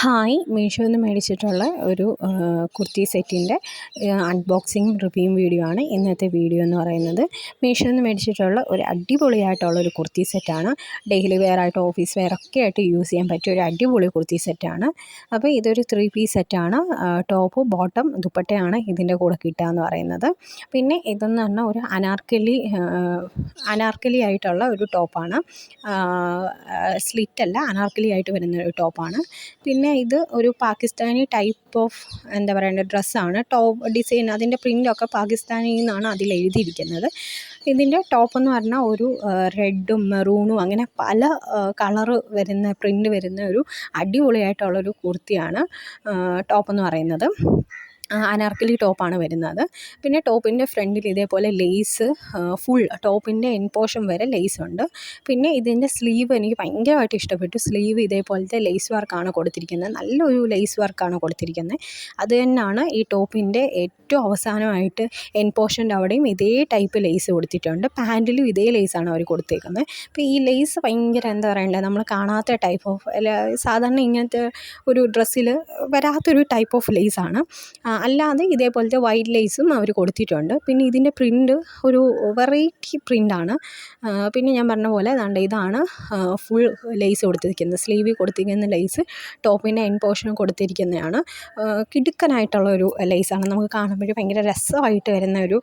Hi മീഷോയിൽ നിന്ന് മേടിച്ചിട്ടുള്ള ഒരു കുർത്തി സെറ്റിന്റെ അൺബോക്സിങ് റിവ്യൂ വീഡിയോ ആണ് ഇന്നത്തെ വീഡിയോ എന്ന് പറയുന്നത്. മീഷോയിൽ നിന്ന് മേടിച്ചിട്ടുള്ള ഒരു അടിപൊളിയായിട്ടുള്ള ഒരു കുർത്തി സെറ്റാണ്. ഡെയിലി വെയർ ആയിട്ട് ഓഫീസ് വെയർ ഒക്കെ ആയിട്ട് യൂസ് ചെയ്യാൻ പറ്റിയ ഒരു അടിപൊളി കുർത്തി സെറ്റാണ്. അപ്പോൾ ഇതൊരു ത്രീ പീസ് സെറ്റാണ്. ടോപ്പ് ബോട്ടം ദുപ്പട്ടയാണ് ഇതിന്റെ കൂടെ കിട്ടുക എന്ന് പറയുന്നത്. പിന്നെ ഇതെന്ന് പറഞ്ഞാൽ ഒരു അനാർക്കലി അനാർക്കലി ആയിട്ടുള്ള ഒരു ടോപ്പാണ് സ്ലിറ്റല്ല അനാർക്കലി ആയിട്ട് വരുന്ന ഒരു ടോപ്പാണ് പിന്നെ പിന്നെ ഇത് ഒരു പാകിസ്ഥാനി ടൈപ്പ് ഓഫ് എന്താ പറയേണ്ടത് ഡ്രസ്സാണ് ടോപ്പ് ഡിസൈൻ അതിന്റെ പ്രിന്റൊക്കെ പാകിസ്ഥാനിൽ നിന്നാണ് അതിൽ എഴുതിയിരിക്കുന്നത്. ഇതിന്റെ ടോപ്പ് എന്ന് പറഞ്ഞാൽ ഒരു റെഡും മെറൂണും അങ്ങനെ പല കളറ് വരുന്ന പ്രിന്റ് വരുന്ന ഒരു അടിപൊളിയായിട്ടുള്ളൊരു കുർത്തിയാണ് ടോപ്പ് എന്ന് പറയുന്നത്. അനാർക്കലി ടോപ്പാണ് വരുന്നത്. പിന്നെ ടോപ്പിന്റെ ഫ്രണ്ടിൽ ഇതേപോലെ ലേസ് ഫുൾ ടോപ്പിന്റെ എൻ പോർഷൻ വരെ ലേസ് ഉണ്ട്. പിന്നെ ഇതിന്റെ സ്ലീവ് എനിക്ക് ഭയങ്കരമായിട്ട് ഇഷ്ടപ്പെട്ടു. സ്ലീവ് ഇതേപോലത്തെ ലേസ് വർക്കാണ് കൊടുത്തിരിക്കുന്നത്. നല്ലൊരു ലേസ് വർക്കാണ് കൊടുത്തിരിക്കുന്നത്. അത് തന്നെയാണ് ഈ ടോപ്പിന്റെ ഏറ്റവും അവസാനമായിട്ട് എൻ പോർഷന്റെ അവിടെയും ഇതേ ടൈപ്പ് ലേസ് കൊടുത്തിട്ടുണ്ട്. പാന്റിലും ഇതേ ലേസാണ് അവർ കൊടുത്തേക്കുന്നത്. അപ്പോൾ ഈ ലേസ് ഭയങ്കര എന്താ പറയണ്ടേ നമ്മൾ കാണാത്ത ടൈപ്പ് ഓഫ് സാധാരണ ഇങ്ങനത്തെ ഒരു ഡ്രസ്സിൽ വരാത്തൊരു ടൈപ്പ് ഓഫ് ലേസാണ് അല്ലാതെ ഇതേപോലത്തെ വൈറ്റ് ലേസും അവർ കൊടുത്തിട്ടുണ്ട്. പിന്നെ ഇതിന്റെ പ്രിന്റ് ഒരു വെറൈറ്റി പ്രിന്റാണ് പിന്നെ ഞാൻ പറഞ്ഞ പോലെ ദാണ്ട് ഇതാണ് ഫുൾ ലേസ് കൊടുത്തിരിക്കുന്നത്. സ്ലീവിൽ കൊടുത്തിരിക്കുന്ന ലേസ് ടോപ്പിന്റെ എൻ പോർഷൻ കൊടുത്തിരിക്കുന്നതാണ്. കിടുക്കനായിട്ടുള്ള ഒരു ലേസാണ് നമുക്ക് കാണുമ്പോൾ ഭയങ്കര രസമായിട്ട് വരുന്ന ഒരു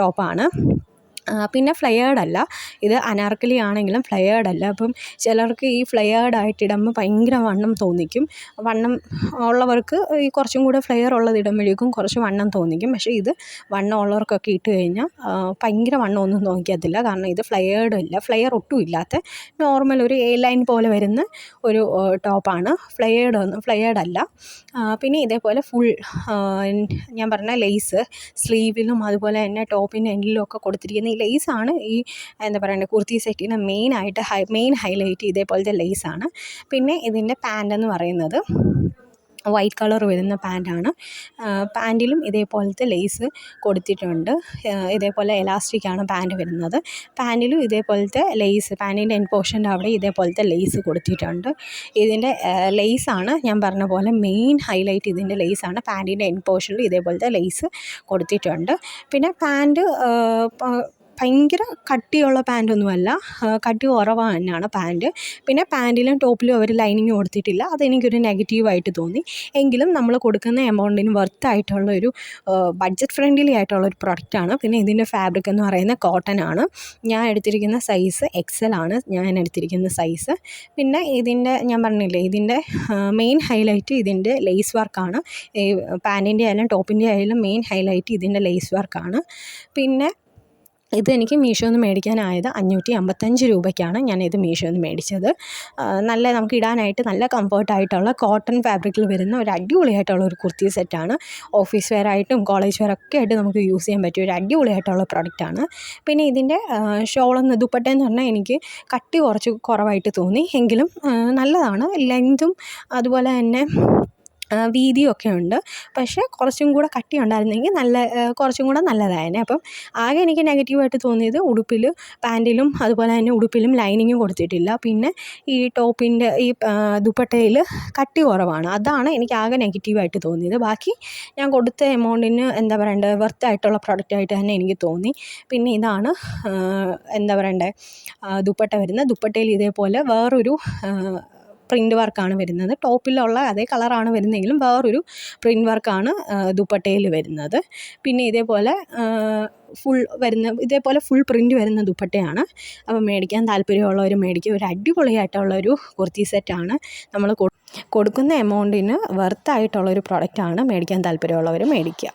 ടോപ്പാണ് പിന്നെ ഫ്ലെയേർഡ് അല്ല. ഇത് അനാർക്കലി ആണെങ്കിലും ഫ്ലെയേർഡ് അല്ല. അപ്പം ചിലർക്ക് ഈ ഫ്ലെയേർഡ് ആയിട്ട് ഇടുമ്പോൾ ഭയങ്കര വണ്ണം തോന്നിക്കും. വണ്ണം ഉള്ളവർക്ക് ഈ കുറച്ചും കൂടെ ഫ്ലെയർ ഉള്ളത് ഇടുമ്പോഴേക്കും കുറച്ച് വണ്ണം തോന്നിക്കും. പക്ഷേ ഇത് വണ്ണം ഉള്ളവർക്കൊക്കെ ഇട്ട് കഴിഞ്ഞാൽ ഭയങ്കര വണ്ണം ഒന്നും തോന്നിക്കത്തില്ല. കാരണം ഇത് ഫ്ലെയേർഡ് ഇല്ല. ഫ്ലെയർ ഒട്ടും ഇല്ലാത്ത നോർമൽ ഒരു എ ലൈൻ പോലെ വരുന്ന ഒരു ടോപ്പാണ് ഫ്ലെയേർഡ് ഒന്നും ഫ്ലെയേർഡ് അല്ല. പിന്നെ ഇതേപോലെ ഫുൾ ഞാൻ പറഞ്ഞ ലെയ്സ് സ്ലീവിലും അതുപോലെ തന്നെ ടോപ്പിന്റെ എൻഡിലും ഒക്കെ കൊടുത്തിരിക്കുന്ന ഈ ലേസാണ് ഈ എന്താ പറയണ്ടേ കുർത്തി സെറ്റിന് മെയിനായിട്ട് ഹൈ മെയിൻ ഹൈലൈറ്റ് ഇതേപോലത്തെ ലേസാണ് പിന്നെ ഇതിന്റെ പാന്റ് എന്ന് പറയുന്നത് വൈറ്റ് കളർ വരുന്ന പാന്റാണ് പാന്റിലും ഇതേപോലത്തെ ലേസ് കൊടുത്തിട്ടുണ്ട്. ഇതേപോലെ എലാസ്റ്റിക്കാണ് പാന്റ് വരുന്നത്. പാന്റിലും ഇതേപോലത്തെ ലേസ് പാന്റിന്റെ എൻ പോർഷന്റെ അവിടെ ഇതേപോലത്തെ ലേസ് കൊടുത്തിട്ടുണ്ട്. ഇതിന്റെ ലേസാണ് ഞാൻ പറഞ്ഞ പോലെ മെയിൻ ഹൈലൈറ്റ് ഇതിന്റെ ലേസാണ് പാന്റിന്റെ എൻ പോർഷനിൽ ഇതേപോലത്തെ ലേസ് കൊടുത്തിട്ടുണ്ട്. പിന്നെ പാന്റ് ഭയങ്കര കട്ടിയുള്ള പാന്റൊന്നുമല്ല. കട്ടി കുറവ് തന്നെയാണ് പാന്റ് പിന്നെ പാന്റിലും ടോപ്പിലും അവർ ലൈനിങ് കൊടുത്തിട്ടില്ല. അതെനിക്കൊരു നെഗറ്റീവായിട്ട് തോന്നി. എങ്കിലും നമ്മൾ കൊടുക്കുന്ന എമൗണ്ടിന് വർത്ത് ആയിട്ടുള്ള ഒരു ബഡ്ജറ്റ് ഫ്രണ്ട്ലി ആയിട്ടുള്ള ഒരു പ്രൊഡക്റ്റാണ്. പിന്നെ ഇതിന്റെ ഫാബ്രിക് എന്ന് പറയുന്നത് കോട്ടൺ ആണ് ഞാൻ എടുത്തിരിക്കുന്ന സൈസ് എക്സൽ ആണ്. ഞാൻ എടുത്തിരിക്കുന്ന സൈസ്. പിന്നെ ഇതിന്റെ ഞാൻ പറഞ്ഞില്ലേ ഇതിന്റെ മെയിൻ ഹൈലൈറ്റ് ഇതിന്റെ ലേസ് വർക്കാണ് പാന്റിന്റെ ആയാലും ടോപ്പിന്റെ ആയാലും മെയിൻ ഹൈലൈറ്റ് ഇതിന്റെ ലേസ് വർക്കാണ് പിന്നെ ഇതെനിക്ക് മീഷോയിൽ നിന്ന് മേടിക്കാനായത് അഞ്ഞൂറ്റി അമ്പത്തഞ്ച് രൂപയ്ക്കാണ് ഞാനിത് മീഷോയിൽ നിന്ന് മേടിച്ചത്. നല്ല നമുക്ക് ഇടാനായിട്ട് നല്ല കംഫർട്ടായിട്ടുള്ള കോട്ടൺ ഫാബ്രിക്കിൽ വരുന്ന ഒരു അടിപൊളിയായിട്ടുള്ള ഒരു കുർത്തി സെറ്റാണ് ഓഫീസ് വെയർ ആയിട്ടും കോളേജ് വെയർ ഒക്കെ ആയിട്ട് നമുക്ക് യൂസ് ചെയ്യാൻ പറ്റിയ ഒരു അടിപൊളിയായിട്ടുള്ള പ്രൊഡക്റ്റാണ് പിന്നെ ഇതിന്റെ ഷോളെന്ന് ദുപ്പട്ടയെന്ന് പറഞ്ഞാൽ എനിക്ക് കട്ടി കുറച്ച് കുറവായിട്ട് തോന്നി. എങ്കിലും നല്ലതാണ്. ലെങ്തും അതുപോലെ തന്നെ വീതിയൊക്കെ ഉണ്ട് പക്ഷേ കുറച്ചും കൂടെ കട്ടി ഉണ്ടായിരുന്നെങ്കിൽ നല്ല കുറച്ചും കൂടെ നല്ലതായേനെ. അപ്പം ആകെ എനിക്ക് നെഗറ്റീവായിട്ട് തോന്നിയത് ഉടുപ്പിൽ പാന്റിലും അതുപോലെ തന്നെ ഉടുപ്പിലും ലൈനിങ്ങും കൊടുത്തിട്ടില്ല. പിന്നെ ഈ ടോപ്പിന്റെ ഈ ദുപ്പട്ടയിൽ കട്ടി കുറവാണ്. അതാണ് എനിക്ക് ആകെ നെഗറ്റീവായിട്ട് തോന്നിയത്. ബാക്കി ഞാൻ കൊടുത്ത എമൗണ്ടിന് എന്താ പറയണ്ടത് വർത്തായിട്ടുള്ള പ്രൊഡക്റ്റായിട്ട് തന്നെ എനിക്ക് തോന്നി. പിന്നെ ഇതാണ് എന്താ പറയണ്ടേ ദുപ്പട്ട വരുന്നത്. ദുപ്പട്ടയിൽ ഇതേപോലെ വേറൊരു പ്രിന്റ് വർക്കാണ് വരുന്നത്. ടോപ്പിലുള്ള അതേ കളറാണ് വരുന്നതെങ്കിലും വേറൊരു പ്രിന്റ് വർക്കാണ് ദുപ്പട്ടയിൽ വരുന്നത്. പിന്നെ ഇതേപോലെ ഫുൾ വരുന്ന ഇതേപോലെ ഫുൾ പ്രിന്റ് വരുന്ന ദുപ്പട്ടയാണ്. അപ്പോൾ മേടിക്കാൻ താല്പര്യമുള്ളവർ മേടിക്കുക. ഒരു അടിപൊളിയായിട്ടുള്ളൊരു കുർത്തി സെറ്റാണ്. നമ്മൾ കൊടുക്കുന്ന എമൗണ്ടിന് വർത്തായിട്ടുള്ളൊരു പ്രൊഡക്റ്റാണ് മേടിക്കാൻ താല്പര്യമുള്ളവർ മേടിക്കുക.